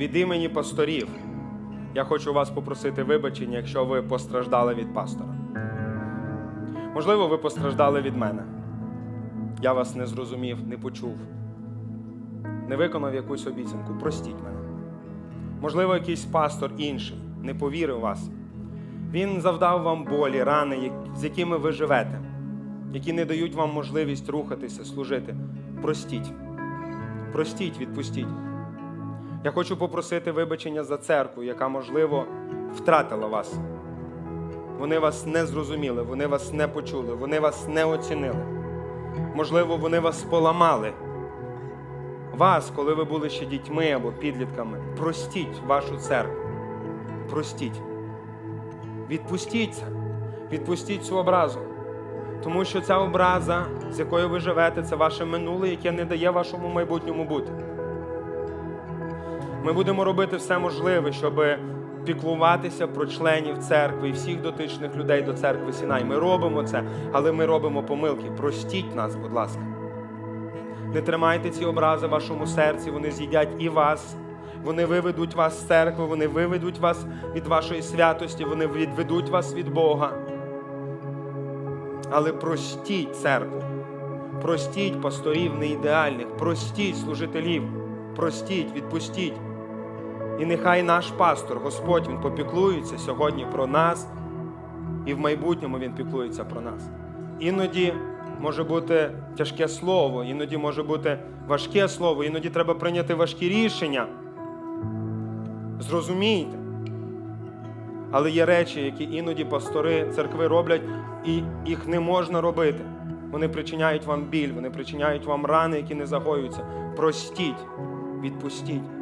від імені пасторів я хочу вас попросити вибачення, якщо ви постраждали від пастора. Можливо, ви постраждали від мене. Я вас не зрозумів, не почув, не виконав якусь обіцянку. Простіть мене. Можливо, якийсь пастор інший не повірив вас. Він завдав вам болі, рани, з якими ви живете, які не дають вам можливість рухатися, служити. Простіть. Простіть, відпустіть. Я хочу попросити вибачення за церкву, яка, можливо, втратила вас. Вони вас не зрозуміли, вони вас не почули, вони вас не оцінили. Можливо, вони вас поламали. Вас, коли ви були ще дітьми або підлітками, простіть вашу церкву. Простіть. Відпустіть це. Відпустіть цю образу. Тому що ця образа, з якою ви живете, це ваше минуле, яке не дає вашому майбутньому бути. Ми будемо робити все можливе, щоб піклуватися про членів церкви і всіх дотичних людей до церкви Сінай. Ми робимо це, але ми робимо помилки. Простіть нас, будь ласка. Не тримайте ці образи в вашому серці, вони з'їдять і вас. Вони виведуть вас з церкви, вони виведуть вас від вашої святості, вони відведуть вас від Бога. Але простіть церкву, простіть пасторів неідеальних, простіть служителів, простіть, відпустіть. І нехай наш пастор, Господь, Він попіклується сьогодні про нас, і в майбутньому Він піклується про нас. Іноді може бути тяжке слово, іноді може бути важке слово, іноді треба прийняти важкі рішення. Зрозумійте. Але є речі, які іноді пастори церкви роблять, і їх не можна робити. Вони причиняють вам біль, вони причиняють вам рани, які не загоюються. Простіть, відпустіть.